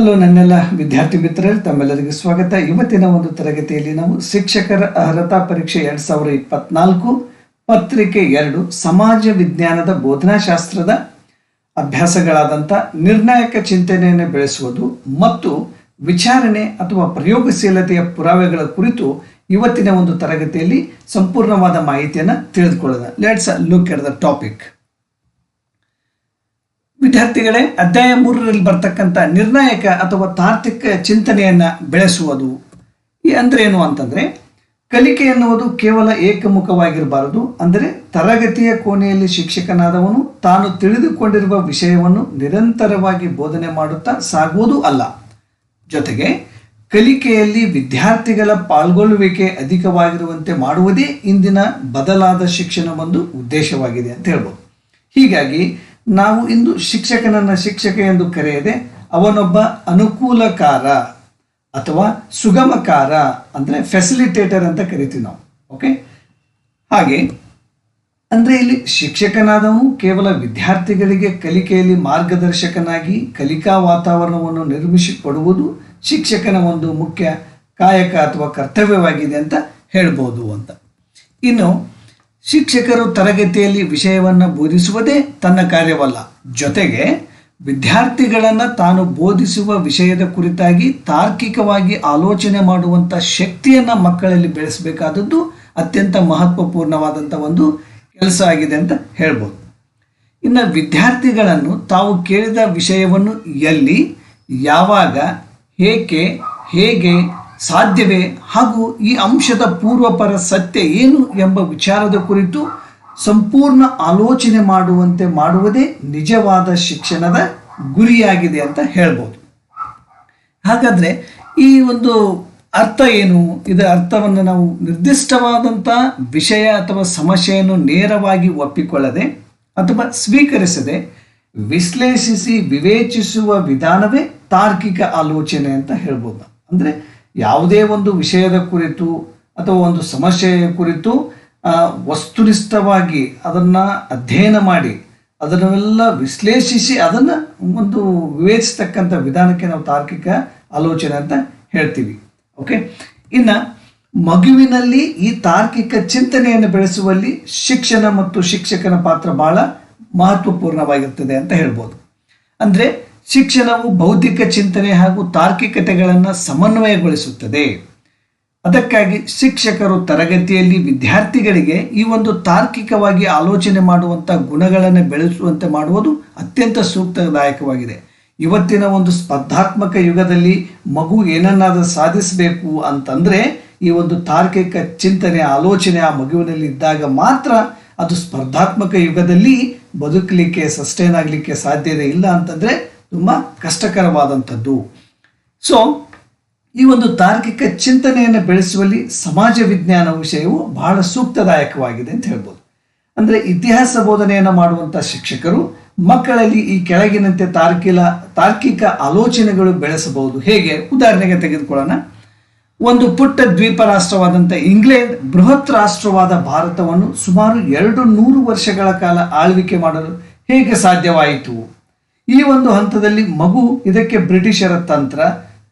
Hello ನನ್ನೆಲ್ಲ ವಿದ್ಯಾರ್ಥಿ ಮಿತ್ರರು, ತಮ್ಮೆಲ್ಲರಿಗೂ ಸ್ವಾಗತ. ಇವತ್ತಿನ ಒಂದು ತರಗತಿಯಲ್ಲಿ ನಾವು ಶಿಕ್ಷಕರ ಅರ್ಹತಾ ಪರೀಕ್ಷೆ ಎರಡ್ ಸಾವಿರದ ಇಪ್ಪತ್ನಾಲ್ಕು, ಪತ್ರಿಕೆ ಎರಡು, ಸಮಾಜ ವಿಜ್ಞಾನದ ಬೋಧನಾಶಾಸ್ತ್ರದ ಅಭ್ಯಾಸಗಳಾದಂಥ ನಿರ್ಣಾಯಕ ಚಿಂತನೆಯನ್ನು ಬೆಳೆಸುವುದು ಮತ್ತು ವಿಚಾರಣೆ ಅಥವಾ ಪ್ರಯೋಗಶೀಲತೆಯ ಪುರಾವೆಗಳ ಕುರಿತು ಇವತ್ತಿನ ಒಂದು ತರಗತಿಯಲ್ಲಿ ಸಂಪೂರ್ಣವಾದ ಮಾಹಿತಿಯನ್ನು ತಿಳಿದುಕೊಳ್ಳೋಣ. Let's look at the topic ವಿದ್ಯಾರ್ಥಿಗಳೇ, ಅಧ್ಯಾಯ ಮೂರರಲ್ಲಿ ಬರ್ತಕ್ಕಂಥ ನಿರ್ಣಾಯಕ ಅಥವಾ ತಾರ್ಕಿಕ ಚಿಂತನೆಯನ್ನು ಬೆಳೆಸುವುದು. ಏನು ಅಂತಂದರೆ, ಕಲಿಕೆ ಎನ್ನುವುದು ಕೇವಲ ಏಕಮುಖವಾಗಿರಬಾರದು. ಅಂದರೆ ತರಗತಿಯ ಕೋಣೆಯಲ್ಲಿ ಶಿಕ್ಷಕನಾದವನು ತಾನು ತಿಳಿದುಕೊಂಡಿರುವ ವಿಷಯವನ್ನು ನಿರಂತರವಾಗಿ ಬೋಧನೆ ಮಾಡುತ್ತಾ ಸಾಗುವುದು ಅಲ್ಲ. ಜೊತೆಗೆ, ಕಲಿಕೆಯಲ್ಲಿ ವಿದ್ಯಾರ್ಥಿಗಳ ಪಾಲ್ಗೊಳ್ಳುವಿಕೆ ಅಧಿಕವಾಗಿರುವಂತೆ ಮಾಡುವುದೇ ಇಂದಿನ ಬದಲಾದ ಶಿಕ್ಷಣ ಒಂದು ಉದ್ದೇಶವಾಗಿದೆ ಅಂತ ಹೇಳ್ಬೋದು. ಹೀಗಾಗಿ ನಾವು ಇಂದು ಶಿಕ್ಷಕನನ್ನ ಶಿಕ್ಷಕ ಎಂದು ಕರೆಯದೆ ಅವನೊಬ್ಬ ಅನುಕೂಲಕಾರ ಅಥವಾ ಸುಗಮಕಾರ ಅಂದರೆ ಫೆಸಿಲಿಟೇಟರ್ ಅಂತ ಕರಿತೀವಿ ನಾವು ಓಕೆ ಹಾಗೆ, ಅಂದರೆ ಇಲ್ಲಿ ಶಿಕ್ಷಕನಾದವನು ಕೇವಲ ವಿದ್ಯಾರ್ಥಿಗಳಿಗೆ ಕಲಿಕೆಯಲ್ಲಿ ಮಾರ್ಗದರ್ಶಕನಾಗಿ ಕಲಿಕಾ ವಾತಾವರಣವನ್ನು ನಿರ್ಮಿಸಿಕೊಡುವುದು ಶಿಕ್ಷಕನ ಒಂದು ಮುಖ್ಯ ಕಾಯಕ ಅಥವಾ ಕರ್ತವ್ಯವಾಗಿದೆ ಅಂತ ಹೇಳ್ಬೋದು ಅಂತ. ಇನ್ನು ಶಿಕ್ಷಕರು ತರಗತಿಯಲ್ಲಿ ವಿಷಯವನ್ನು ಬೋಧಿಸುವುದೇ ತನ್ನ ಕಾರ್ಯವಲ್ಲ. ಜೊತೆಗೆ ವಿದ್ಯಾರ್ಥಿಗಳನ್ನು ತಾನು ಬೋಧಿಸುವ ವಿಷಯದ ಕುರಿತಾಗಿ ತಾರ್ಕಿಕವಾಗಿ ಆಲೋಚನೆ ಮಾಡುವಂಥ ಶಕ್ತಿಯನ್ನು ಮಕ್ಕಳಲ್ಲಿ ಬೆಳೆಸಬೇಕಾದದ್ದು ಅತ್ಯಂತ ಮಹತ್ವಪೂರ್ಣವಾದಂಥ ಒಂದು ಕೆಲಸ ಆಗಿದೆ ಅಂತ ಹೇಳ್ಬೋದು. ಇನ್ನು ವಿದ್ಯಾರ್ಥಿಗಳನ್ನು ತಾವು ಕೇಳಿದ ವಿಷಯವನ್ನು ಎಲ್ಲಿ, ಯಾವಾಗ, ಏಕೆ, ಹೇಗೆ ಸಾಧ್ಯವೇ? ಹಾಗೂ ಈ ಅಂಶದ ಪೂರ್ವಪರ ಸತ್ಯ ಏನು ಎಂಬ ವಿಚಾರದ ಕುರಿತು ಸಂಪೂರ್ಣ ಆಲೋಚನೆ ಮಾಡುವಂತೆ ಮಾಡುವುದೇ ನಿಜವಾದ ಶಿಕ್ಷಣದ ಗುರಿಯಾಗಿದೆ ಅಂತ ಹೇಳ್ಬೋದು. ಹಾಗಾದರೆ ಈ ಒಂದು ಅರ್ಥ ಏನು? ಇದರ ಅರ್ಥವನ್ನು ನಾವು ನಿರ್ದಿಷ್ಟವಾದಂಥ ವಿಷಯ ಅಥವಾ ಸಮಸ್ಯೆಯನ್ನು ನೇರವಾಗಿ ಒಪ್ಪಿಕೊಳ್ಳದೆ ಅಥವಾ ಸ್ವೀಕರಿಸದೆ ವಿಶ್ಲೇಷಿಸಿ ವಿವೇಚಿಸುವ ವಿಧಾನವೇ ತಾರ್ಕಿಕ ಆಲೋಚನೆ ಅಂತ ಹೇಳ್ಬೋದು. ಅಂದರೆ ಯಾವುದೇ ಒಂದು ವಿಷಯದ ಕುರಿತು ಅಥವಾ ಒಂದು ಸಮಸ್ಯೆಯ ಕುರಿತು ವಸ್ತುನಿಷ್ಠವಾಗಿ ಅದನ್ನು ಅಧ್ಯಯನ ಮಾಡಿ, ಅದನ್ನೆಲ್ಲ ವಿಶ್ಲೇಷಿಸಿ ಅದನ್ನು ಒಂದು ವಿವೇಚಿಸ್ತಕ್ಕಂಥ ವಿಧಾನಕ್ಕೆ ನಾವು ತಾರ್ಕಿಕ ಆಲೋಚನೆ ಅಂತ ಹೇಳ್ತೀವಿ. ಓಕೆ ಇನ್ನು ಮಗುವಿನಲ್ಲಿ ಈ ತಾರ್ಕಿಕ ಚಿಂತನೆಯನ್ನು ಬೆಳೆಸುವಲ್ಲಿ ಶಿಕ್ಷಣ ಮತ್ತು ಶಿಕ್ಷಕನ ಪಾತ್ರ ಬಹಳ ಮಹತ್ವಪೂರ್ಣವಾಗಿರ್ತದೆ ಅಂತ ಹೇಳ್ಬೋದು. ಅಂದರೆ ಶಿಕ್ಷಣವು ಬೌದ್ಧಿಕ ಚಿಂತನೆ ಹಾಗೂ ತಾರ್ಕಿಕತೆಗಳನ್ನು ಸಮನ್ವಯಗೊಳಿಸುತ್ತದೆ. ಅದಕ್ಕಾಗಿ ಶಿಕ್ಷಕರು ತರಗತಿಯಲ್ಲಿ ವಿದ್ಯಾರ್ಥಿಗಳಿಗೆ ಈ ಒಂದು ತಾರ್ಕಿಕವಾಗಿ ಆಲೋಚನೆ ಮಾಡುವಂಥ ಗುಣಗಳನ್ನು ಬೆಳೆಸುವಂತೆ ಮಾಡುವುದು ಅತ್ಯಂತ ಸೂಕ್ತದಾಯಕವಾಗಿದೆ. ಇವತ್ತಿನ ಒಂದು ಸ್ಪರ್ಧಾತ್ಮಕ ಯುಗದಲ್ಲಿ ಮಗು ಏನನ್ನಾದರೂ ಸಾಧಿಸಬೇಕು ಅಂತಂದರೆ ಈ ಒಂದು ತಾರ್ಕಿಕ ಚಿಂತನೆ, ಆಲೋಚನೆ ಆ ಮಗುವಿನಲ್ಲಿ ಇದ್ದಾಗ ಮಾತ್ರ ಅದು ಸ್ಪರ್ಧಾತ್ಮಕ ಯುಗದಲ್ಲಿ ಬದುಕಲಿಕ್ಕೆ ಸಸ್ಟೈನ್ ಆಗಲಿಕ್ಕೆ ಸಾಧ್ಯತೆ ಇಲ್ಲ ಅಂತಂದ್ರೆ ತುಂಬ ಕಷ್ಟಕರವಾದಂಥದ್ದು. ಸೊ ಈ ಒಂದು ತಾರ್ಕಿಕ ಚಿಂತನೆಯನ್ನು ಬೆಳೆಸುವಲ್ಲಿ ಸಮಾಜ ವಿಜ್ಞಾನ ವಿಷಯವು ಬಹಳ ಸೂಕ್ತದಾಯಕವಾಗಿದೆ ಅಂತ ಹೇಳ್ಬೋದು. ಅಂದರೆ ಇತಿಹಾಸ ಬೋಧನೆಯನ್ನು ಮಾಡುವಂಥ ಶಿಕ್ಷಕರು ಮಕ್ಕಳಲ್ಲಿ ಈ ಕೆಳಗಿನಂತೆ ತಾರ್ಕಿಲ, ತಾರ್ಕಿಕ ಆಲೋಚನೆಗಳು ಬೆಳೆಸಬಹುದು. ಹೇಗೆ? ಉದಾಹರಣೆಗೆ ತೆಗೆದುಕೊಳ್ಳೋಣ. ಒಂದು ಪುಟ್ಟ ದ್ವೀಪ ರಾಷ್ಟ್ರವಾದಂಥ ಇಂಗ್ಲೆಂಡ್ ಬೃಹತ್ ರಾಷ್ಟ್ರವಾದ ಭಾರತವನ್ನು ಸುಮಾರು ಎರಡು ನೂರು ವರ್ಷಗಳ ಕಾಲ ಆಳ್ವಿಕೆ ಮಾಡಲು ಹೇಗೆ ಸಾಧ್ಯವಾಯಿತು? ಈ ಒಂದು ಹಂತದಲ್ಲಿ ಮಗು ಇದಕ್ಕೆ ಬ್ರಿಟಿಷರ ತಂತ್ರ,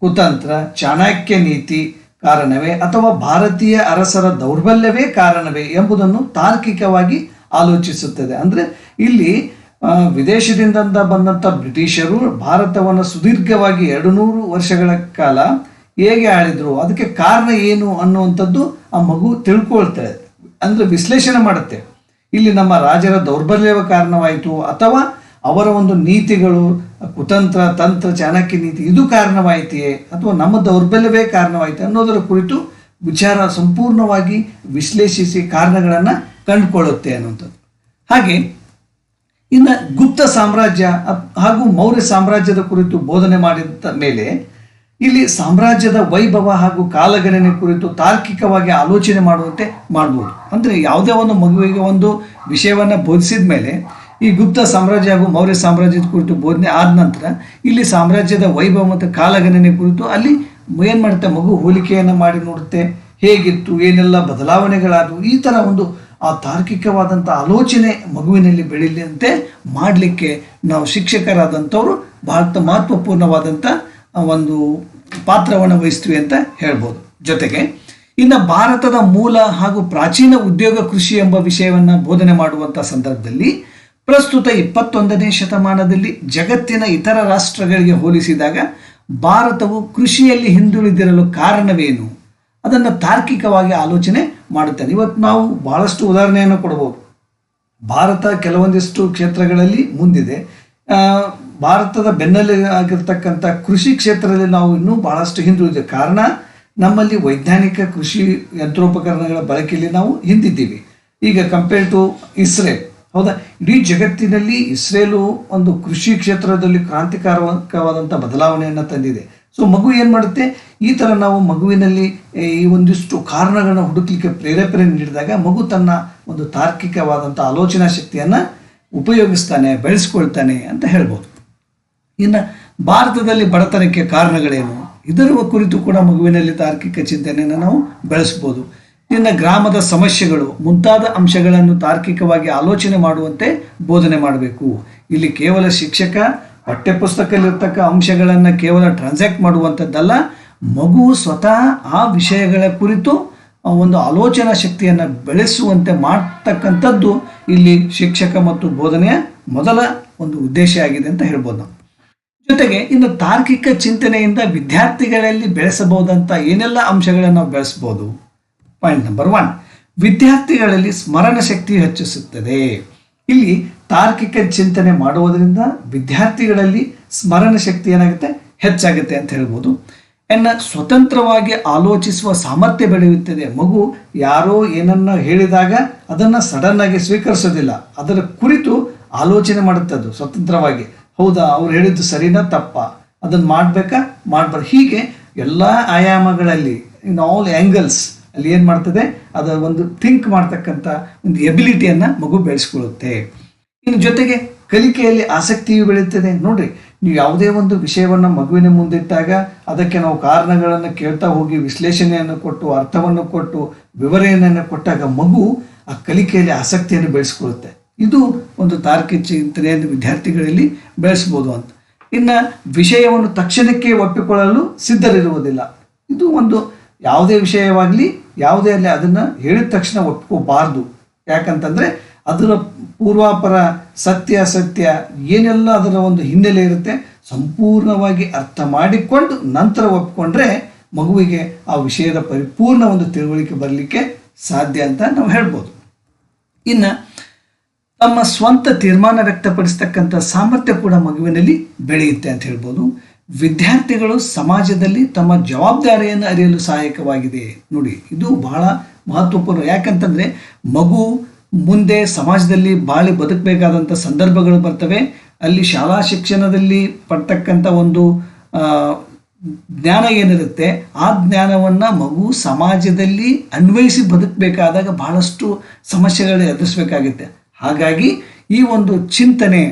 ಕುತಂತ್ರ, ಚಾಣಕ್ಯ ನೀತಿ ಕಾರಣವೇ ಅಥವಾ ಭಾರತೀಯ ಅರಸರ ದೌರ್ಬಲ್ಯವೇ ಕಾರಣವೇ ಎಂಬುದನ್ನು ತಾರ್ಕಿಕವಾಗಿ ಆಲೋಚಿಸುತ್ತದೆ. ಅಂದರೆ ಇಲ್ಲಿ ವಿದೇಶದಿಂದ ಬಂದಂಥ ಬ್ರಿಟಿಷರು ಭಾರತವನ್ನು ಸುದೀರ್ಘವಾಗಿ ಎರಡು ನೂರು ವರ್ಷಗಳ ಕಾಲ ಹೇಗೆ ಆಳಿದ್ರು, ಅದಕ್ಕೆ ಕಾರಣ ಏನು ಅನ್ನುವಂಥದ್ದು ಆ ಮಗು ತಿಳ್ಕೊಳ್ತದೆ ಅಂದರೆ ವಿಶ್ಲೇಷಣೆ ಮಾಡುತ್ತೆ. ಇಲ್ಲಿ ನಮ್ಮ ರಾಜರ ದೌರ್ಬಲ್ಯವೇ ಕಾರಣವಾಯಿತು ಅಥವಾ ಅವರ ಒಂದು ನೀತಿಗಳು, ಕುತಂತ್ರ, ತಂತ್ರ, ಚಾಣಕ್ಯ ನೀತಿ, ಇದು ಕಾರಣವಾಯಿತೆಯೇ? ಅಥವಾ ನಮ್ಮ ದೌರ್ಬಲ್ಯವೇ ಕಾರಣವಾಯಿತು ಅನ್ನೋದರ ಕುರಿತು ವಿಚಾರ ಸಂಪೂರ್ಣವಾಗಿ ವಿಶ್ಲೇಷಿಸಿ ಕಾರಣಗಳನ್ನು ಕಂಡುಕೊಳ್ಳುತ್ತೆ ಅನ್ನುವಂಥದ್ದು. ಹಾಗೆ, ಇನ್ನು ಗುಪ್ತ ಸಾಮ್ರಾಜ್ಯ ಹಾಗೂ ಮೌರ್ಯ ಸಾಮ್ರಾಜ್ಯದ ಕುರಿತು ಬೋಧನೆ ಮಾಡಿದ ಮೇಲೆ ಇಲ್ಲಿ ಸಾಮ್ರಾಜ್ಯದ ವೈಭವ ಹಾಗೂ ಕಾಲಗಣನೆ ಕುರಿತು ತಾರ್ಕಿಕವಾಗಿ ಆಲೋಚನೆ ಮಾಡುವಂತೆ ಮಾಡ್ಬೋದು. ಅಂದರೆ ಯಾವುದೇ ಒಂದು ಮಗುವಿಗೆ ಒಂದು ವಿಷಯವನ್ನು ಬೋಧಿಸಿದ ಮೇಲೆ ಈ ಗುಪ್ತ ಸಾಮ್ರಾಜ್ಯ ಹಾಗೂ ಮೌರ್ಯ ಸಾಮ್ರಾಜ್ಯದ ಕುರಿತು ಬೋಧನೆ ಆದ ನಂತರ ಇಲ್ಲಿ ಸಾಮ್ರಾಜ್ಯದ ವೈಭವ ಮತ್ತು ಕಾಲಗಣನೆ ಕುರಿತು ಅಲ್ಲಿ ಏನು ಮಾಡುತ್ತೆ ಮಗು ಹೋಲಿಕೆಯನ್ನು ಮಾಡಿ ನೋಡುತ್ತೆ. ಹೇಗಿತ್ತು? ಏನೆಲ್ಲ ಬದಲಾವಣೆಗಳಾದವು? ಈ ಥರ ಒಂದು, ಆ ತಾರ್ಕಿಕವಾದಂಥ ಆಲೋಚನೆ ಮಗುವಿನಲ್ಲಿ ಬೆಳೀಲಿಯಂತೆ ಮಾಡಲಿಕ್ಕೆ ನಾವು ಶಿಕ್ಷಕರಾದಂಥವರು ಬಹಳ ಮಹತ್ವಪೂರ್ಣವಾದಂಥ ಒಂದು ಪಾತ್ರವನ್ನು ವಹಿಸ್ತೀವಿ ಅಂತ ಹೇಳ್ಬೋದು. ಜೊತೆಗೆ, ಇನ್ನು ಭಾರತದ ಮೂಲ ಹಾಗೂ ಪ್ರಾಚೀನ ಉದ್ಯೋಗ ಕೃಷಿ ಎಂಬ ವಿಷಯವನ್ನು ಬೋಧನೆ ಮಾಡುವಂಥ ಸಂದರ್ಭದಲ್ಲಿ ಪ್ರಸ್ತುತ ಇಪ್ಪತ್ತೊಂದನೇ ಶತಮಾನದಲ್ಲಿ ಜಗತ್ತಿನ ಇತರ ರಾಷ್ಟ್ರಗಳಿಗೆ ಹೋಲಿಸಿದಾಗ ಭಾರತವು ಕೃಷಿಯಲ್ಲಿ ಹಿಂದುಳಿದಿರಲು ಕಾರಣವೇನು? ಅದನ್ನು ತಾರ್ಕಿಕವಾಗಿ ಆಲೋಚನೆ ಮಾಡುತ್ತೇನೆ. ಇವತ್ತು ನಾವು ಬಹಳಷ್ಟು ಉದಾಹರಣೆಯನ್ನು ಕೊಡಬಹುದು ಭಾರತ ಕೆಲವೊಂದಿಷ್ಟು ಕ್ಷೇತ್ರಗಳಲ್ಲಿ ಮುಂದಿದೆ. ಭಾರತದ ಬೆನ್ನಲ್ಲಿ ಆಗಿರ್ತಕ್ಕಂಥ ಕೃಷಿ ಕ್ಷೇತ್ರದಲ್ಲಿ ನಾವು ಇನ್ನೂ ಬಹಳಷ್ಟು ಹಿಂದುಳಿದ ಕಾರಣ, ನಮ್ಮಲ್ಲಿ ವೈಜ್ಞಾನಿಕ ಕೃಷಿ ಯಂತ್ರೋಪಕರಣಗಳ ಬಳಕೆಯಲ್ಲಿ ನಾವು ಹಿಂದಿದ್ದೀವಿ. ಈಗ ಕಂಪೇರ್ ಟು ಇಸ್ರೇಲ್ ಹೌದಾ? ಇಡೀ ಜಗತ್ತಿನಲ್ಲಿ ಇಸ್ರೇಲು ಒಂದು ಕೃಷಿ ಕ್ಷೇತ್ರದಲ್ಲಿ ಕ್ರಾಂತಿಕಾರಕವಾದಂಥ ಬದಲಾವಣೆಯನ್ನು ತಂದಿದೆ. ಸೊ ಮಗು ಏನು ಮಾಡುತ್ತೆ? ಈ ಥರ ನಾವು ಮಗುವಿನಲ್ಲಿ ಈ ಒಂದಿಷ್ಟು ಕಾರಣಗಳನ್ನ ಹುಡುಕಲಿಕ್ಕೆ ಪ್ರೇರೇಪಣೆ ನೀಡಿದಾಗ ಮಗು ತನ್ನ ಒಂದು ತಾರ್ಕಿಕವಾದಂಥ ಆಲೋಚನಾ ಶಕ್ತಿಯನ್ನು ಉಪಯೋಗಿಸ್ತಾನೆ, ಬೆಳೆಸ್ಕೊಳ್ತಾನೆ ಅಂತ ಹೇಳ್ಬೋದು. ಇನ್ನು ಭಾರತದಲ್ಲಿ ಬಡತನಕ್ಕೆ ಕಾರಣಗಳೇನು? ಇದರ ಕುರಿತು ಕೂಡ ಮಗುವಿನಲ್ಲಿ ತಾರ್ಕಿಕ ಚಿಂತನೆಯನ್ನು ನಾವು ಬೆಳೆಸ್ಬೋದು. ಇನ್ನು ಗ್ರಾಮದ ಸಮಸ್ಯೆಗಳು, ಮುಂತಾದ ಅಂಶಗಳನ್ನು ತಾರ್ಕಿಕವಾಗಿ ಆಲೋಚನೆ ಮಾಡುವಂತೆ ಬೋಧನೆ ಮಾಡಬೇಕು. ಇಲ್ಲಿ ಕೇವಲ ಶಿಕ್ಷಕ, ಪಠ್ಯಪುಸ್ತಕದಲ್ಲಿರ್ತಕ್ಕ ಅಂಶಗಳನ್ನು ಕೇವಲ ಟ್ರಾನ್ಸಾಕ್ಟ್ ಮಾಡುವಂಥದ್ದಲ್ಲ, ಮಗು ಸ್ವತಃ ಆ ವಿಷಯಗಳ ಕುರಿತು ಒಂದು ಆಲೋಚನಾ ಶಕ್ತಿಯನ್ನು ಬೆಳೆಸುವಂತೆ ಮಾಡ್ತಕ್ಕಂಥದ್ದು ಇಲ್ಲಿ ಶಿಕ್ಷಕ ಮತ್ತು ಬೋಧನೆಯ ಮೊದಲ ಒಂದು ಉದ್ದೇಶ ಆಗಿದೆ ಅಂತ ಹೇಳ್ಬೋದು ಜೊತೆಗೆ ಇನ್ನು ತಾರ್ಕಿಕ ಚಿಂತನೆಯಿಂದ ವಿದ್ಯಾರ್ಥಿಗಳಲ್ಲಿ ಬೆಳೆಸಬಹುದಂತ ಏನೆಲ್ಲ ಅಂಶಗಳನ್ನು ನಾವು ಬೆಳೆಸ್ಬೋದು ಪಾಯಿಂಟ್ ನಂಬರ್ ಒನ್ ವಿದ್ಯಾರ್ಥಿಗಳಲ್ಲಿ ಸ್ಮರಣ ಶಕ್ತಿ ಹೆಚ್ಚಿಸುತ್ತದೆ. ಇಲ್ಲಿ ತಾರ್ಕಿಕ ಚಿಂತನೆ ಮಾಡುವುದರಿಂದ ವಿದ್ಯಾರ್ಥಿಗಳಲ್ಲಿ ಸ್ಮರಣ ಶಕ್ತಿ ಏನಾಗುತ್ತೆ? ಹೆಚ್ಚಾಗುತ್ತೆ ಅಂತ ಹೇಳ್ಬೋದು. ಎನ್ನ ಸ್ವತಂತ್ರವಾಗಿ ಆಲೋಚಿಸುವ ಸಾಮರ್ಥ್ಯ ಬೆಳೆಯುತ್ತದೆ. ಮಗು ಯಾರೋ ಏನನ್ನ ಹೇಳಿದಾಗ ಅದನ್ನು ಸಡನ್ ಆಗಿ ಸ್ವೀಕರಿಸೋದಿಲ್ಲ. ಅದರ ಕುರಿತು ಆಲೋಚನೆ ಮಾಡುತ್ತದ್ದು ಸ್ವತಂತ್ರವಾಗಿ. ಹೌದಾ, ಅವ್ರು ಹೇಳಿದ್ದು ಸರಿನಾ, ತಪ್ಪ? ಅದನ್ನು ಮಾಡಬೇಕಾ? ಮಾಡಬಾರ್ದು. ಹೀಗೆ ಎಲ್ಲ ಆಯಾಮಗಳಲ್ಲಿ ಇನ್ ಆಲ್ ಆ್ಯಂಗಲ್ಸ್ ಅಲ್ಲಿ ಏನು ಮಾಡ್ತದೆ? ಅದು ಒಂದು ಥಿಂಕ್ ಮಾಡ್ತಕ್ಕಂಥ ಒಂದು ಎಬಿಲಿಟಿಯನ್ನು ಮಗು ಬೆಳೆಸ್ಕೊಳ್ಳುತ್ತೆ. ಇನ್ನು ಜೊತೆಗೆ ಕಲಿಕೆಯಲ್ಲಿ ಆಸಕ್ತಿಯು ಬೆಳೆಯುತ್ತದೆ ನೋಡ್ರಿ, ನೀವು ಯಾವುದೇ ಒಂದು ವಿಷಯವನ್ನು ಮಗುವಿನ ಮುಂದಿಟ್ಟಾಗ ಅದಕ್ಕೆ ನಾವು ಕಾರಣಗಳನ್ನು ಕೇಳ್ತಾ ಹೋಗಿ, ವಿಶ್ಲೇಷಣೆಯನ್ನು ಕೊಟ್ಟು, ಅರ್ಥವನ್ನು ಕೊಟ್ಟು, ವಿವರಣೆಯನ್ನು ಕೊಟ್ಟಾಗ ಮಗು ಆ ಕಲಿಕೆಯಲ್ಲಿ ಆಸಕ್ತಿಯನ್ನು ಬೆಳೆಸ್ಕೊಳ್ಳುತ್ತೆ. ಇದು ಒಂದು ತಾರ್ಕಿಕ ಚಿಂತನೆಯನ್ನು ವಿದ್ಯಾರ್ಥಿಗಳಲ್ಲಿ ಬೆಳೆಸ್ಬೋದು ಅಂತ. ಇನ್ನು ವಿಷಯವನ್ನು ತಕ್ಷಣಕ್ಕೆ ಒಪ್ಪಿಕೊಳ್ಳಲು ಸಿದ್ಧರಿರುವುದಿಲ್ಲ. ಇದು ಒಂದು ಯಾವುದೇ ವಿಷಯವಾಗಲಿ, ಯಾವುದೇ ಅಲ್ಲಿ ಅದನ್ನು ಹೇಳಿದ ತಕ್ಷಣ ಒಪ್ಕೋಬಾರ್ದು. ಯಾಕಂತಂದರೆ ಅದರ ಪೂರ್ವಾಪರ ಸತ್ಯ ಸತ್ಯ ಏನೆಲ್ಲ ಅದರ ಒಂದು ಹಿನ್ನೆಲೆ ಇರುತ್ತೆ, ಸಂಪೂರ್ಣವಾಗಿ ಅರ್ಥ ಮಾಡಿಕೊಂಡು ನಂತರ ಒಪ್ಕೊಂಡ್ರೆ ಮಗುವಿಗೆ ಆ ವಿಷಯದ ಪರಿಪೂರ್ಣ ಒಂದು ತಿಳುವಳಿಕೆ ಬರಲಿಕ್ಕೆ ಸಾಧ್ಯ ಅಂತ ನಾವು ಹೇಳ್ಬೋದು. ಇನ್ನು ತಮ್ಮ ಸ್ವಂತ ತೀರ್ಮಾನ ವ್ಯಕ್ತಪಡಿಸ್ತಕ್ಕಂಥ ಸಾಮರ್ಥ್ಯ ಕೂಡ ಮಗುವಿನಲ್ಲಿ ಬೆಳೆಯುತ್ತೆ ಅಂತ ಹೇಳ್ಬೋದು. ವಿದ್ಯಾರ್ಥಿಗಳು ಸಮಾಜದಲ್ಲಿ ತಮ್ಮ ಜವಾಬ್ದಾರಿಯನ್ನು ಅರಿಯಲು ಸಹಾಯಕವಾಗಿದೆ. ನೋಡಿ, ಇದು ಬಹಳ ಮಹತ್ವಪೂರ್ಣ. ಯಾಕಂತಂದರೆ, ಮಗು ಮುಂದೆ ಸಮಾಜದಲ್ಲಿ ಬಾಳಿ ಬದುಕಬೇಕಾದಂಥ ಸಂದರ್ಭಗಳು ಬರ್ತವೆ. ಅಲ್ಲಿ ಶಾಲಾ ಶಿಕ್ಷಣದಲ್ಲಿ ಪಡ್ತಕ್ಕಂಥ ಒಂದು ಜ್ಞಾನ ಏನಿರುತ್ತೆ, ಆ ಜ್ಞಾನವನ್ನು ಮಗು ಸಮಾಜದಲ್ಲಿ ಅನ್ವಯಿಸಿ ಬದುಕಬೇಕಾದಾಗ ಬಹಳಷ್ಟು ಸಮಸ್ಯೆಗಳು ಎದುರಿಸಬೇಕಾಗುತ್ತೆ. ಹಾಗಾಗಿ ಈ ಒಂದು ಚಿಂತನೆ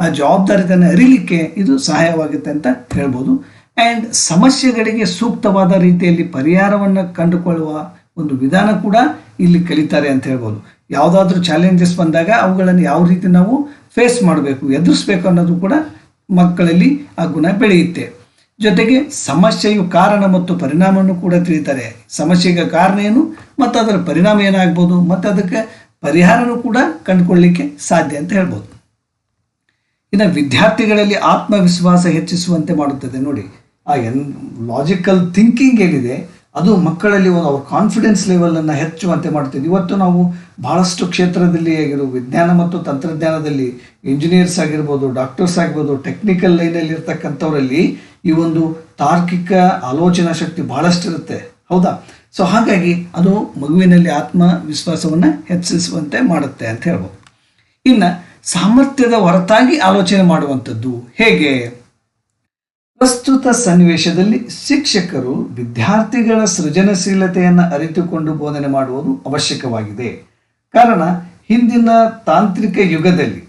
ಆ ಜವಾಬ್ದಾರಿತನ ಅರಿಲಿಕ್ಕೆ ಇದು ಸಹಾಯವಾಗುತ್ತೆ ಅಂತ ಹೇಳ್ಬೋದು. ಆ್ಯಂಡ್ ಸಮಸ್ಯೆಗಳಿಗೆ ಸೂಕ್ತವಾದ ರೀತಿಯಲ್ಲಿ ಪರಿಹಾರವನ್ನು ಕಂಡುಕೊಳ್ಳುವ ಒಂದು ವಿಧಾನ ಕೂಡ ಇಲ್ಲಿ ಕಲಿತಾರೆ ಅಂತ ಹೇಳ್ಬೋದು. ಯಾವುದಾದ್ರೂ ಚಾಲೆಂಜಸ್ ಬಂದಾಗ ಅವುಗಳನ್ನು ಯಾವ ರೀತಿ ನಾವು ಫೇಸ್ ಮಾಡಬೇಕು, ಎದುರಿಸ್ಬೇಕು ಅನ್ನೋದು ಕೂಡ ಮಕ್ಕಳಲ್ಲಿ ಆ ಗುಣ ಬೆಳೆಯುತ್ತೆ. ಜೊತೆಗೆ ಸಮಸ್ಯೆಯು ಕಾರಣ ಮತ್ತು ಪರಿಣಾಮವನ್ನು ಕೂಡ ತಿಳಿತಾರೆ. ಸಮಸ್ಯೆಗೆ ಕಾರಣ ಏನು? ಮತ್ತು ಅದರ ಪರಿಣಾಮ ಏನಾಗ್ಬೋದು? ಮತ್ತು ಅದಕ್ಕೆ ಪರಿಹಾರನೂ ಕೂಡ ಕಂಡುಕೊಳ್ಳಲಿಕ್ಕೆ ಸಾಧ್ಯ ಅಂತ ಹೇಳ್ಬೋದು. ಇನ್ನು ವಿದ್ಯಾರ್ಥಿಗಳಲ್ಲಿ ಆತ್ಮವಿಶ್ವಾಸ ಹೆಚ್ಚಿಸುವಂತೆ ಮಾಡುತ್ತದೆ ನೋಡಿ. ಆ ಎನ್ ಲಾಜಿಕಲ್ ಥಿಂಕಿಂಗ್ ಏನಿದೆ, ಅದು ಮಕ್ಕಳಲ್ಲಿ ಒಂದು ಅವ್ರ ಕಾನ್ಫಿಡೆನ್ಸ್ ಲೆವೆಲನ್ನು ಹೆಚ್ಚುವಂತೆ ಮಾಡ್ತಿದ್ವಿ ಇವತ್ತು ನಾವು ಬಹಳಷ್ಟು ಕ್ಷೇತ್ರದಲ್ಲಿ ಆಗಿರೋ, ವಿಜ್ಞಾನ ಮತ್ತು ತಂತ್ರಜ್ಞಾನದಲ್ಲಿ ಇಂಜಿನಿಯರ್ಸ್ ಆಗಿರ್ಬೋದು ಡಾಕ್ಟರ್ಸ್ ಆಗಿರ್ಬೋದು ಟೆಕ್ನಿಕಲ್ ಲೈನಲ್ಲಿ ಇರ್ತಕ್ಕಂಥವರಲ್ಲಿ ಈ ಒಂದು ತಾರ್ಕಿಕ ಆಲೋಚನಾ ಶಕ್ತಿ ಬಹಳಷ್ಟು ಇರುತ್ತೆ ಹೌದಾ? ಸೊ ಹಾಗಾಗಿ ಅದು ಮಗುವಿನಲ್ಲಿ ಆತ್ಮವಿಶ್ವಾಸವನ್ನು ಹೆಚ್ಚಿಸುವಂತೆ ಮಾಡುತ್ತೆ ಅಂತ ಹೇಳ್ಬೋದು. ಇನ್ನು ಸಾಮರ್ಥ್ಯದ ಹೊರತಾಗಿ ಆಲೋಚನೆ ಮಾಡುವಂಥದ್ದು. ಹೇಗೆ? ಪ್ರಸ್ತುತ ಸನ್ನಿವೇಶದಲ್ಲಿ ಶಿಕ್ಷಕರು ವಿದ್ಯಾರ್ಥಿಗಳ ಸೃಜನಶೀಲತೆಯನ್ನು ಅರಿತುಕೊಂಡು ಬೋಧನೆ ಮಾಡುವುದು ಅವಶ್ಯಕವಾಗಿದೆ. ಕಾರಣ, ಹಿಂದಿನ ತಾಂತ್ರಿಕ ಯುಗದಲ್ಲಿ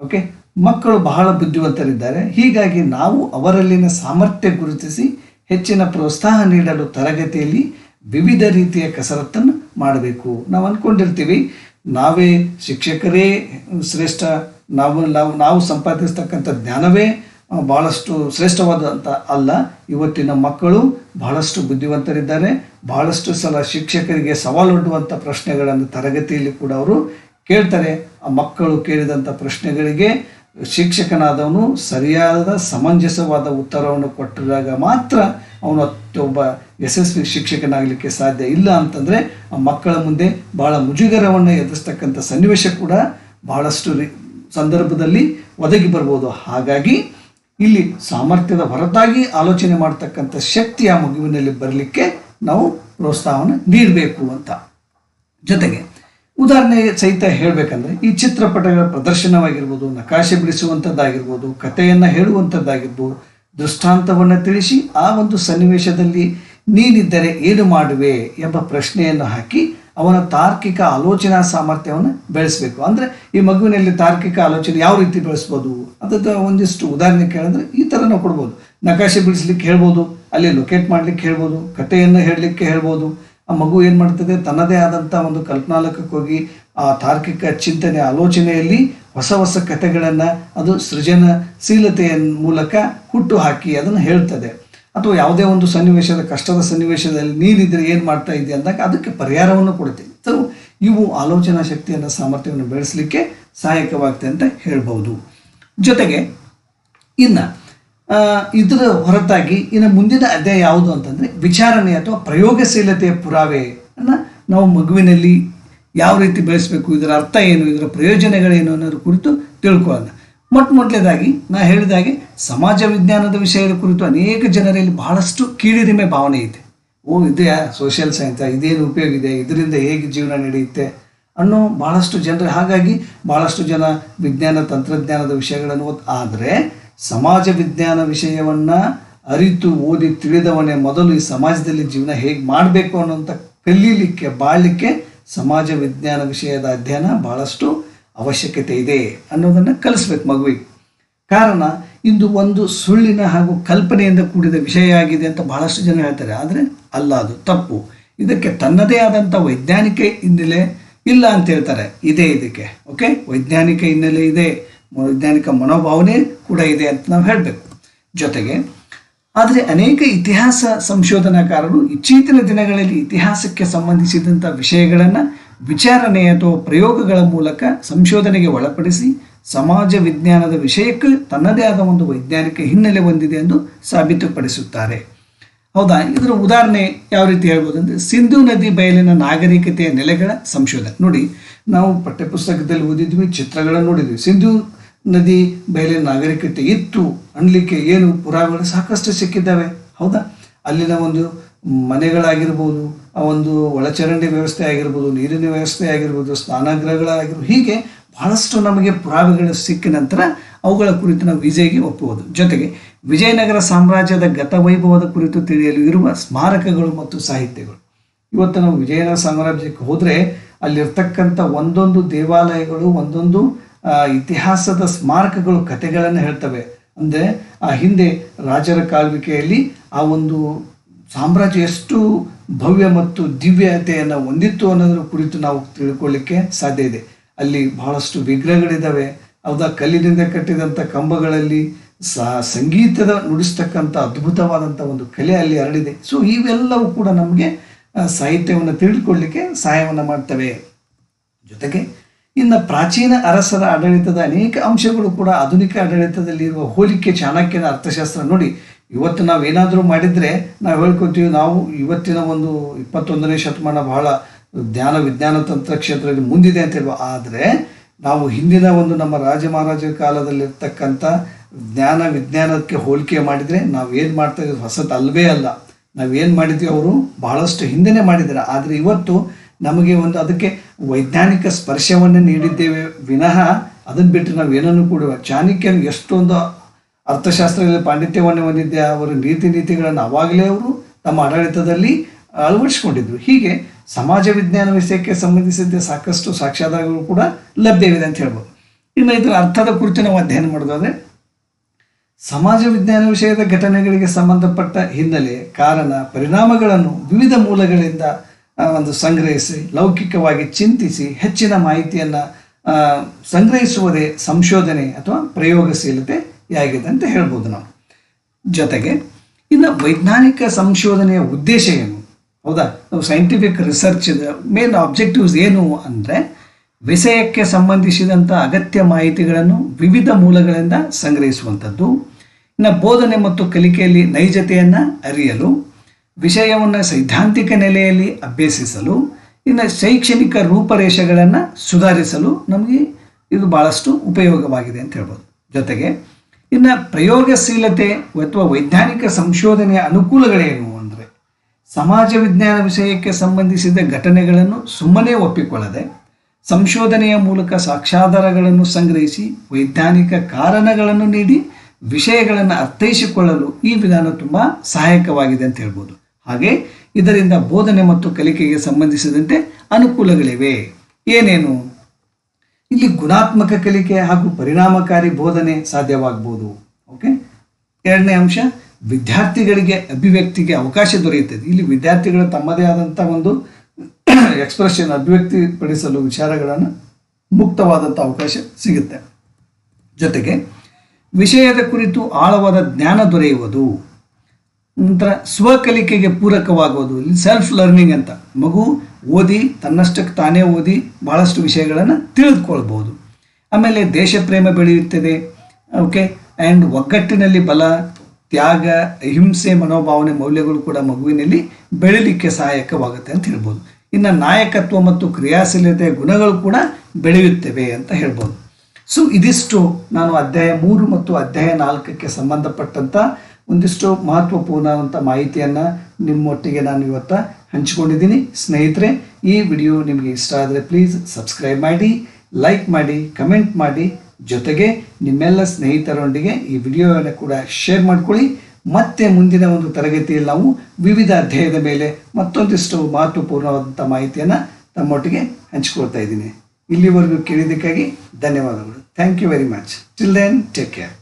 ಓಕೆ ಮಕ್ಕಳು ಬಹಳ ಬುದ್ಧಿವಂತರಿದ್ದಾರೆ. ಹೀಗಾಗಿ ನಾವು ಅವರಲ್ಲಿನ ಸಾಮರ್ಥ್ಯ ಗುರುತಿಸಿ ಹೆಚ್ಚಿನ ಪ್ರೋತ್ಸಾಹ ನೀಡಲು ತರಗತಿಯಲ್ಲಿ ವಿವಿಧ ರೀತಿಯ ಕಸರತ್ತನ್ನು ಮಾಡಬೇಕು. ನಾವು ಅಂದ್ಕೊಂಡಿರ್ತೀವಿ ನಾವೇ ಶಿಕ್ಷಕರೇ ಶ್ರೇಷ್ಠ, ನಾವು ನಾವು ನಾವು ಸಂಪಾದಿಸ್ತಕ್ಕಂಥ ಜ್ಞಾನವೇ ಭಾಳಷ್ಟು ಶ್ರೇಷ್ಠವಾದಂಥ ಅಲ್ಲ. ಇವತ್ತಿನ ಮಕ್ಕಳು ಬಹಳಷ್ಟು ಬುದ್ಧಿವಂತರಿದ್ದಾರೆ. ಬಹಳಷ್ಟು ಸಲ ಶಿಕ್ಷಕರಿಗೆ ಸವಾಲೊಡ್ಡುವಂಥ ಪ್ರಶ್ನೆಗಳನ್ನು ತರಗತಿಯಲ್ಲಿ ಕೂಡ ಅವರು ಕೇಳ್ತಾರೆ. ಆ ಮಕ್ಕಳು ಕೇಳಿದಂಥ ಪ್ರಶ್ನೆಗಳಿಗೆ ಶಿಕ್ಷಕನಾದವನು ಸರಿಯಾದ ಸಮಂಜಸವಾದ ಉತ್ತರವನ್ನು ಕೊಟ್ಟಿದಾಗ ಮಾತ್ರ ಅವನು ಒಬ್ಬ ಯಶಸ್ವಿ ಶಿಕ್ಷಕನಾಗಲಿಕ್ಕೆ ಸಾಧ್ಯ ಇಲ್ಲ ಅಂತಂದರೆ ಆ ಮಕ್ಕಳ ಮುಂದೆ ಬಹಳ ಮುಜುಗರವನ್ನು ಎದುರಿಸ್ತಕ್ಕಂಥ ಸನ್ನಿವೇಶ ಕೂಡ ಬಹಳಷ್ಟು ಸಂದರ್ಭದಲ್ಲಿ ಒದಗಿ ಬರ್ಬೋದು. ಹಾಗಾಗಿ ಇಲ್ಲಿ ಸಾಮರ್ಥ್ಯದ ಹೊರತಾಗಿ ಆಲೋಚನೆ ಮಾಡ್ತಕ್ಕಂಥ ಶಕ್ತಿ ಆ ಮಗುವಿನಲ್ಲಿ ಬರಲಿಕ್ಕೆ ನಾವು ಪ್ರೋತ್ಸಾಹವನ್ನು ನೀಡಬೇಕು ಅಂತ. ಜೊತೆಗೆ ಉದಾಹರಣೆ ಸಹಿತ ಹೇಳಬೇಕಂದ್ರೆ ಈ ಚಿತ್ರಪಟಗಳ ಪ್ರದರ್ಶನವಾಗಿರ್ಬೋದು, ನಕಾಶೆ ಬಿಡಿಸುವಂಥದ್ದಾಗಿರ್ಬೋದು, ಕಥೆಯನ್ನು ಹೇಳುವಂಥದ್ದಾಗಿರ್ಬೋದು ದೃಷ್ಟಾಂತವನ್ನು ತಿಳಿಸಿ ಆ ಒಂದು ಸನ್ನಿವೇಶದಲ್ಲಿ ನೀನಿದ್ದರೆ ಏನು ಮಾಡುವೆ ಎಂಬ ಪ್ರಶ್ನೆಯನ್ನು ಹಾಕಿ ಅವನ ತಾರ್ಕಿಕ ಆಲೋಚನಾ ಸಾಮರ್ಥ್ಯವನ್ನು ಬೆಳೆಸಬೇಕು. ಅಂದರೆ ಈ ಮಗುವಿನಲ್ಲಿ ತಾರ್ಕಿಕ ಆಲೋಚನೆ ಯಾವ ರೀತಿ ಬೆಳೆಸ್ಬೋದು? ಅದಕ್ಕೆ ಒಂದಿಷ್ಟು ಉದಾಹರಣೆ ಕೇಳಿದ್ರೆ ಈ ಥರ ನಾವು ಕೊಡ್ಬೋದು. ನಕಾಶೆ ಬಿಡಿಸ್ಲಿಕ್ಕೆ ಹೇಳ್ಬೋದು, ಅಲ್ಲಿ ಲೊಕೇಟ್ ಮಾಡಲಿಕ್ಕೆ ಹೇಳ್ಬೋದು, ಕಥೆಯನ್ನು ಹೇಳಲಿಕ್ಕೆ ಹೇಳ್ಬೋದು. ಆ ಮಗು ಏನು ಮಾಡ್ತದೆ? ತನ್ನದೇ ಆದಂಥ ಒಂದು ಕಲ್ಪನಾಲಕಕ್ಕೆ ಹೋಗಿ ಆ ತಾರ್ಕಿಕ ಚಿಂತನೆ ಆಲೋಚನೆಯಲ್ಲಿ ಹೊಸ ಹೊಸ ಕಥೆಗಳನ್ನು ಅದು ಸೃಜನಶೀಲತೆಯ ಮೂಲಕ ಹುಟ್ಟು ಹಾಕಿ ಅದನ್ನು ಹೇಳ್ತದೆ. ಅಥವಾ ಯಾವುದೇ ಒಂದು ಸನ್ನಿವೇಶದ ಕಷ್ಟದ ಸನ್ನಿವೇಶದಲ್ಲಿ ನೀನಿದ್ರೆ ಏನು ಮಾಡ್ತಾ ಇದೆಯಾ ಅಂದಾಗ ಅದಕ್ಕೆ ಪರಿಹಾರವನ್ನು ಕೊಡುತ್ತೆ ಸೊ ಇವು ಆಲೋಚನಾ ಶಕ್ತಿಯನ್ನು ಸಾಮರ್ಥ್ಯವನ್ನು ಬೆಳೆಸಲಿಕ್ಕೆ ಸಹಾಯಕವಾಗ್ತದೆ ಅಂತ ಹೇಳ್ಬೋದು ಜೊತೆಗೆ, ಇನ್ನು ಇದರ ಹೊರತಾಗಿ ಇನ್ನು ಮುಂದಿನ ಅಧ್ಯಾಯ ಯಾವುದು ಅಂತಂದರೆ ವಿಚಾರಣೆ ಅಥವಾ ಪ್ರಯೋಗಶೀಲತೆಯ ಪುರಾವೆಯನ್ನು ನಾವು ಮಗುವಿನಲ್ಲಿ ಯಾವ ರೀತಿ ಬೆಳೆಸಬೇಕು, ಇದರ ಅರ್ಥ ಏನು, ಇದರ ಪ್ರಯೋಜನಗಳೇನು ಅನ್ನೋದ್ರ ಕುರಿತು ತಿಳ್ಕೊಳ್ಳೋಣ. ಮೊಟ್ಟ ಮೊದಲೇದಾಗಿ ನಾ ಹೇಳಿದಾಗೆ ಸಮಾಜ ವಿಜ್ಞಾನದ ವಿಷಯದ ಕುರಿತು ಅನೇಕ ಜನರಲ್ಲಿ ಬಹಳಷ್ಟು ಕೀಳಿರಿಮೆ ಭಾವನೆ ಇದೆ. ಓ, ಇದೆಯಾ? ಸೋಷಿಯಲ್ ಸೈನ್ಸ್ ಇದೇನು ಉಪಯೋಗ ಇದೆ? ಇದರಿಂದ ಹೇಗೆ ಜೀವನ ನಡೆಯುತ್ತೆ? ಅನ್ನೋ ಬಹಳಷ್ಟು ಜನರು, ಹಾಗಾಗಿ ಬಹಳಷ್ಟು ಜನ ವಿಜ್ಞಾನ, ತಂತ್ರಜ್ಞಾನದ ವಿಷಯಗಳನ್ನು ಓದ್ ಆದರೆ ಸಮಾಜ ವಿಜ್ಞಾನ ವಿಷಯವನ್ನು ಅರಿತು ಓದಿ ತಿಳಿದವನೇ ಮೊದಲು ಈ ಸಮಾಜದಲ್ಲಿ ಜೀವನ ಹೇಗೆ ಮಾಡಬೇಕು ಅನ್ನೋಂಥ ಕಲೀಲಿಕ್ಕೆ, ಬಾಳಲಿಕ್ಕೆ ಸಮಾಜ ವಿಜ್ಞಾನ ವಿಷಯದ ಅಧ್ಯಯನ ಬಹಳಷ್ಟು ಅವಶ್ಯಕತೆ ಇದೆ ಅನ್ನೋದನ್ನು ಕಲಿಸ್ಬೇಕು ಮಗುವಿಗೆ. ಕಾರಣ, ಇಂದು ಒಂದು ಸುಳ್ಳಿನ ಹಾಗೂ ಕಲ್ಪನೆಯಿಂದ ಕೂಡಿದ ವಿಷಯ ಆಗಿದೆ ಅಂತ ಬಹಳಷ್ಟು ಜನ ಹೇಳ್ತಾರೆ. ಆದರೆ ಅಲ್ಲ, ಅದು ತಪ್ಪು. ಇದಕ್ಕೆ ತನ್ನದೇ ಆದಂಥ ವೈಜ್ಞಾನಿಕ ಹಿನ್ನೆಲೆ ಇಲ್ಲ ಅಂತ ಹೇಳ್ತಾರೆ. ಇದೆ ಇದಕ್ಕೆ, ಓಕೆ? ವೈಜ್ಞಾನಿಕ ಹಿನ್ನೆಲೆ ಇದೆ. ವೈಜ್ಞಾನಿಕ ಮನೋಭಾವನೆ ಕೂಡ ಇದೆ ಅಂತ ನಾವು ಹೇಳಬೇಕು. ಜೊತೆಗೆ ಆದರೆ ಅನೇಕ ಇತಿಹಾಸ ಸಂಶೋಧನಾಕಾರರು ಇತ್ತೀಚಿನ ದಿನಗಳಲ್ಲಿ ಇತಿಹಾಸಕ್ಕೆ ಸಂಬಂಧಿಸಿದಂಥ ವಿಷಯಗಳನ್ನು ವಿಚಾರಣೆ ಅಥವಾ ಪ್ರಯೋಗಗಳ ಮೂಲಕ ಸಂಶೋಧನೆಗೆ ಒಳಪಡಿಸಿ ಸಮಾಜ ವಿಜ್ಞಾನದ ವಿಷಯಕ್ಕೆ ತನ್ನದೇ ಆದ ಒಂದು ವೈಜ್ಞಾನಿಕ ಹಿನ್ನೆಲೆ ಹೊಂದಿದೆ ಎಂದು ಸಾಬೀತುಪಡಿಸುತ್ತಾರೆ. ಹೌದಾ? ಇದರ ಉದಾಹರಣೆ ಯಾವ ರೀತಿ ಹೇಳ್ಬೋದು ಅಂದರೆ ಸಿಂಧು ನದಿ ಬಯಲಿನ ನಾಗರಿಕತೆಯ ನೆಲೆಗಳ ಸಂಶೋಧನೆ. ನೋಡಿ, ನಾವು ಪಠ್ಯಪುಸ್ತಕದಲ್ಲಿ ಓದಿದ್ವಿ, ಚಿತ್ರಗಳನ್ನು ನೋಡಿದ್ವಿ. ಸಿಂಧು ನದಿ ಬಯಲಿನ ನಾಗರಿಕತೆ ಇತ್ತು, ಅನ್ಲಿಕ್ಕೆ ಏನು ಪುರಾವೆಗಳು ಸಾಕಷ್ಟು ಸಿಕ್ಕಿದ್ದಾವೆ? ಹೌದಾ? ಅಲ್ಲಿನ ಒಂದು ಮನೆಗಳಾಗಿರ್ಬೋದು, ಆ ಒಂದು ಒಳಚರಂಡಿ ವ್ಯವಸ್ಥೆ ಆಗಿರ್ಬೋದು, ನೀರಿನ ವ್ಯವಸ್ಥೆ ಆಗಿರ್ಬೋದು, ಸ್ನಾನಗೃಹಗಳಾಗಿರ್ಬೋದು, ಹೀಗೆ ಬಹಳಷ್ಟು ನಮಗೆ ಪುರಾವೆಗಳು ಸಿಕ್ಕ ನಂತರ ಅವುಗಳ ಕುರಿತು ನಾವು ವಿಜಯ್ಗೆ ಒಪ್ಪುವುದು. ಜೊತೆಗೆ ವಿಜಯನಗರ ಸಾಮ್ರಾಜ್ಯದ ಗತವೈಭವದ ಕುರಿತು ತಿಳಿಯಲು ಇರುವ ಸ್ಮಾರಕಗಳು ಮತ್ತು ಸಾಹಿತ್ಯಗಳು. ಇವತ್ತು ನಾವು ವಿಜಯನಗರ ಸಾಮ್ರಾಜ್ಯಕ್ಕೆ ಹೋದರೆ ಅಲ್ಲಿರ್ತಕ್ಕಂಥ ಒಂದೊಂದು ದೇವಾಲಯಗಳು, ಒಂದೊಂದು ಇತಿಹಾಸದ ಸ್ಮಾರಕಗಳು, ಕಥೆಗಳನ್ನು ಹೇಳ್ತವೆ. ಅಂದರೆ ಆ ಹಿಂದೆ ರಾಜರ ಕಾಲ್ವಿಕೆಯಲ್ಲಿ ಆ ಒಂದು ಸಾಮ್ರಾಜ್ಯ ಎಷ್ಟು ಭವ್ಯ ಮತ್ತು ದಿವ್ಯತೆಯನ್ನು ಹೊಂದಿತ್ತು ಅನ್ನೋದ್ರ ಕುರಿತು ನಾವು ತಿಳ್ಕೊಳ್ಳಿಕ್ಕೆ ಸಾಧ್ಯ ಇದೆ. ಅಲ್ಲಿ ಬಹಳಷ್ಟು ವಿಗ್ರಹಗಳಿದ್ದಾವೆ ಹೌದಾ? ಕಲ್ಲಿನಿಂದ ಕಟ್ಟಿದಂಥ ಕಂಬಗಳಲ್ಲಿ ಸಾ, ಸಂಗೀತದ ನುಡಿಸ್ತಕ್ಕಂಥ ಅದ್ಭುತವಾದಂಥ ಒಂದು ಕಲೆ ಅಲ್ಲಿ ಹರಡಿದೆ. ಸೊ ಇವೆಲ್ಲವೂ ಕೂಡ ನಮಗೆ ಸಾಹಿತ್ಯವನ್ನು ತಿಳಿದುಕೊಳ್ಳಿಕ್ಕೆ ಸಹಾಯವನ್ನು ಮಾಡ್ತವೆ. ಜೊತೆಗೆ ಇನ್ನು ಪ್ರಾಚೀನ ಅರಸರ ಆಡಳಿತದ ಅನೇಕ ಅಂಶಗಳು ಕೂಡ ಆಧುನಿಕ ಆಡಳಿತದಲ್ಲಿರುವ ಹೋಲಿಕೆ ಚಾಣಕ್ಯನ ಅರ್ಥಶಾಸ್ತ್ರ. ನೋಡಿ, ಇವತ್ತು ನಾವು ಏನಾದರೂ ಮಾಡಿದರೆ ನಾವು ಹೇಳ್ಕೊತೀವಿ, ನಾವು ಇವತ್ತಿನ ಒಂದು ಇಪ್ಪತ್ತೊಂದನೇ ಶತಮಾನ ಬಹಳ ಜ್ಞಾನ ವಿಜ್ಞಾನ ತಂತ್ರ ಕ್ಷೇತ್ರದಲ್ಲಿ ಮುಂದಿದೆ ಅಂತ ಹೇಳುವ ಆದರೆ ನಾವು ಹಿಂದಿನ ಒಂದು ನಮ್ಮ ರಾಜ ಮಹಾರಾಜರ ಕಾಲದಲ್ಲಿರ್ತಕ್ಕಂಥ ಜ್ಞಾನ ವಿಜ್ಞಾನಕ್ಕೆ ಹೋಲಿಕೆ ಮಾಡಿದರೆ ನಾವು ಏನು ಮಾಡ್ತಾ ಇದ್ದೀವಿ? ಹೊಸತಲ್ವೇ ಅಲ್ಲ. ನಾವೇನು ಮಾಡಿದ್ವಿ ಅವರು? ಬಹಳಷ್ಟು ಹಿಂದೆನೇ ಮಾಡಿದ್ದಾರೆ. ಆದರೆ ಇವತ್ತು ನಮಗೆ ಒಂದು ಅದಕ್ಕೆ ವೈಜ್ಞಾನಿಕ ಸ್ಪರ್ಶವನ್ನು ನೀಡಿದ್ದೇವೆ ವಿನಃ ಅದನ್ನು ಬಿಟ್ಟು ನಾವು ಏನನ್ನು ಕೂಡ ಚಾಣಕ್ಯನು ಎಷ್ಟೊಂದು ಅರ್ಥಶಾಸ್ತ್ರದಲ್ಲಿ ಪಾಂಡಿತ್ಯವನ್ನು ಹೊಂದಿದ್ದೆ, ಅವರ ನೀತಿ ನೀತಿಗಳನ್ನು ಅವಾಗಲೇ ಅವರು ತಮ್ಮ ಆಡಳಿತದಲ್ಲಿ ಅಳವಡಿಸಿಕೊಂಡಿದ್ರು. ಹೀಗೆ ಸಮಾಜ ವಿಜ್ಞಾನ ವಿಷಯಕ್ಕೆ ಸಂಬಂಧಿಸಿದ ಸಾಕಷ್ಟು ಸಾಕ್ಷಾಧಾರಗಳು ಕೂಡ ಲಭ್ಯವಿದೆ ಅಂತ ಹೇಳ್ಬೋದು. ಇನ್ನು ಇದರ ಅರ್ಥದ ಕುರಿತು ನಾವು ಅಧ್ಯಯನ ಮಾಡೋದಾದ್ರೆ, ಸಮಾಜ ವಿಜ್ಞಾನ ವಿಷಯದ ಘಟನೆಗಳಿಗೆ ಸಂಬಂಧಪಟ್ಟ ಹಿನ್ನೆಲೆ ಕಾರಣ ಪರಿಣಾಮಗಳನ್ನು ವಿವಿಧ ಮೂಲಗಳಿಂದ ಒಂದು ಸಂಗ್ರಹಿಸಿ, ಲೌಕಿಕವಾಗಿ ಚಿಂತಿಸಿ ಹೆಚ್ಚಿನ ಮಾಹಿತಿಯನ್ನು ಸಂಗ್ರಹಿಸುವುದೇ ಸಂಶೋಧನೆ ಅಥವಾ ಪ್ರಯೋಗಶೀಲತೆ ಆಗಿದೆ ಅಂತ ಹೇಳ್ಬೋದು ನಾವು. ಜೊತೆಗೆ, ಇನ್ನು ವೈಜ್ಞಾನಿಕ ಸಂಶೋಧನೆಯ ಉದ್ದೇಶ ಏನು? ಹೌದಾ? ನಾವು ಸೈಂಟಿಫಿಕ್ ರಿಸರ್ಚ್ ಮೇನ್ ಆಬ್ಜೆಕ್ಟಿವ್ಸ್ ಏನು ಅಂದರೆ, ವಿಷಯಕ್ಕೆ ಸಂಬಂಧಿಸಿದಂಥ ಅಗತ್ಯ ಮಾಹಿತಿಗಳನ್ನು ವಿವಿಧ ಮೂಲಗಳಿಂದ ಸಂಗ್ರಹಿಸುವಂಥದ್ದು, ಇನ್ನು ಬೋಧನೆ ಮತ್ತು ಕಲಿಕೆಯಲ್ಲಿ ನೈಜತೆಯನ್ನು ಅರಿಯಲು ವಿಷಯವನ್ನು ಸೈದ್ಧಾಂತಿಕ ನೆಲೆಯಲ್ಲಿ ಅಭ್ಯಸಿಸಲು, ಇನ್ನು ಶೈಕ್ಷಣಿಕ ರೂಪರೇಷೆಗಳನ್ನು ಸುಧಾರಿಸಲು ನಮಗೆ ಇದು ಭಾಳಷ್ಟು ಉಪಯೋಗವಾಗಿದೆ ಅಂತ ಹೇಳ್ಬೋದು. ಜೊತೆಗೆ, ಇನ್ನು ಪ್ರಯೋಗಶೀಲತೆ ಅಥವಾ ವೈಜ್ಞಾನಿಕ ಸಂಶೋಧನೆಯ ಅನುಕೂಲಗಳೇನು ಅಂದರೆ, ಸಮಾಜ ವಿಜ್ಞಾನ ವಿಷಯಕ್ಕೆ ಸಂಬಂಧಿಸಿದ ಘಟನೆಗಳನ್ನು ಸುಮ್ಮನೆ ಒಪ್ಪಿಕೊಳ್ಳದೆ, ಸಂಶೋಧನೆಯ ಮೂಲಕ ಸಾಕ್ಷ್ಯಾಧಾರಗಳನ್ನು ಸಂಗ್ರಹಿಸಿ ವೈಜ್ಞಾನಿಕ ಕಾರಣಗಳನ್ನು ನೀಡಿ ವಿಷಯಗಳನ್ನು ಅರ್ಥೈಸಿಕೊಳ್ಳಲು ಈ ವಿಧಾನ ತುಂಬ ಸಹಾಯಕವಾಗಿದೆ ಅಂತ ಹೇಳ್ಬೋದು. ಹಾಗೆ ಇದರಿಂದ ಬೋಧನೆ ಮತ್ತು ಕಲಿಕೆಗೆ ಸಂಬಂಧಿಸಿದಂತೆ ಅನುಕೂಲಗಳಿವೆ. ಏನೇನು? ಇಲ್ಲಿ ಗುಣಾತ್ಮಕ ಕಲಿಕೆ ಹಾಗೂ ಪರಿಣಾಮಕಾರಿ ಬೋಧನೆ ಸಾಧ್ಯವಾಗಬಹುದು ಓಕೆ ಎರಡನೇ ಅಂಶ, ವಿದ್ಯಾರ್ಥಿಗಳಿಗೆ ಅಭಿವ್ಯಕ್ತಿಗೆ ಅವಕಾಶ ದೊರೆಯುತ್ತದೆ. ಇಲ್ಲಿ ವಿದ್ಯಾರ್ಥಿಗಳು ತಮ್ಮದೇ ಆದಂಥ ಒಂದು ಎಕ್ಸ್ಪ್ರೆಷನ್ ಅಭಿವ್ಯಕ್ತಿಪಡಿಸಲು ವಿಚಾರಗಳನ್ನು ಮುಕ್ತವಾದಂಥ ಅವಕಾಶ ಸಿಗುತ್ತೆ. ಜೊತೆಗೆ, ವಿಷಯದ ಕುರಿತು ಆಳವಾದ ಜ್ಞಾನ ದೊರೆಯುವುದು. ನಂತರ ಸ್ವಕಲಿಕೆಗೆ ಪೂರಕವಾಗೋದು ಇಲ್ಲಿ ಸೆಲ್ಫ್ ಲರ್ನಿಂಗ್ ಅಂತ. ಮಗು ಓದಿ, ತನ್ನಷ್ಟಕ್ಕೆ ತಾನೇ ಓದಿ ಭಾಳಷ್ಟು ವಿಷಯಗಳನ್ನು ತಿಳಿದುಕೊಳ್ಬೋದು ಆಮೇಲೆ ದೇಶ ಪ್ರೇಮ ಬೆಳೆಯುತ್ತದೆ. ಓಕೆ ಆ್ಯಂಡ್ ಒಗ್ಗಟ್ಟಿನಲ್ಲಿ ಬಲ, ತ್ಯಾಗ, ಅಹಿಂಸೆ, ಮನೋಭಾವನೆ, ಮೌಲ್ಯಗಳು ಕೂಡ ಮಗುವಿನಲ್ಲಿ ಬೆಳಿಲಿಕ್ಕೆ ಸಹಾಯಕವಾಗುತ್ತೆ ಅಂತ ಹೇಳ್ಬೋದು. ಇನ್ನು ನಾಯಕತ್ವ ಮತ್ತು ಕ್ರಿಯಾಶೀಲತೆಯ ಗುಣಗಳು ಕೂಡ ಬೆಳೆಯುತ್ತವೆ ಅಂತ ಹೇಳ್ಬೋದು. ಸೊ ಇದಿಷ್ಟು ನಾನು ಅಧ್ಯಾಯ ಮೂರು ಮತ್ತು ಅಧ್ಯಾಯ ನಾಲ್ಕಕ್ಕೆ ಸಂಬಂಧಪಟ್ಟಂಥ ಒಂದಿಷ್ಟು ಮಹತ್ವಪೂರ್ಣವಾದಂಥ ಮಾಹಿತಿಯನ್ನು ನಿಮ್ಮೊಟ್ಟಿಗೆ ನಾನು ಇವತ್ತು ಹಂಚಿಕೊಂಡಿದ್ದೀನಿ. ಸ್ನೇಹಿತರೆ, ಈ ವಿಡಿಯೋ ನಿಮಗೆ ಇಷ್ಟ ಆದರೆ ಪ್ಲೀಸ್ ಸಬ್ಸ್ಕ್ರೈಬ್ ಮಾಡಿ ಲೈಕ್ ಮಾಡಿ ಕಮೆಂಟ್ ಮಾಡಿ. ಜೊತೆಗೆ ನಿಮ್ಮೆಲ್ಲ ಸ್ನೇಹಿತರೊಂದಿಗೆ ಈ ವಿಡಿಯೋವನ್ನು ಕೂಡ ಶೇರ್ ಮಾಡ್ಕೊಳ್ಳಿ. ಮತ್ತೆ ಮುಂದಿನ ಒಂದು ತರಗತಿಯಲ್ಲಿ ನಾವು ವಿವಿಧ ಅಧ್ಯಾಯದ ಮೇಲೆ ಮತ್ತೊಂದಿಷ್ಟು ಮಹತ್ವಪೂರ್ಣವಾದಂಥ ಮಾಹಿತಿಯನ್ನು ತಮ್ಮೊಟ್ಟಿಗೆ ಹಂಚಿಕೊಳ್ತಾ ಇದ್ದೀನಿ. ಇಲ್ಲಿವರೆಗೂ ಕೇಳಿದ್ದಕ್ಕಾಗಿ ಧನ್ಯವಾದಗಳು. Thank you very much till then take care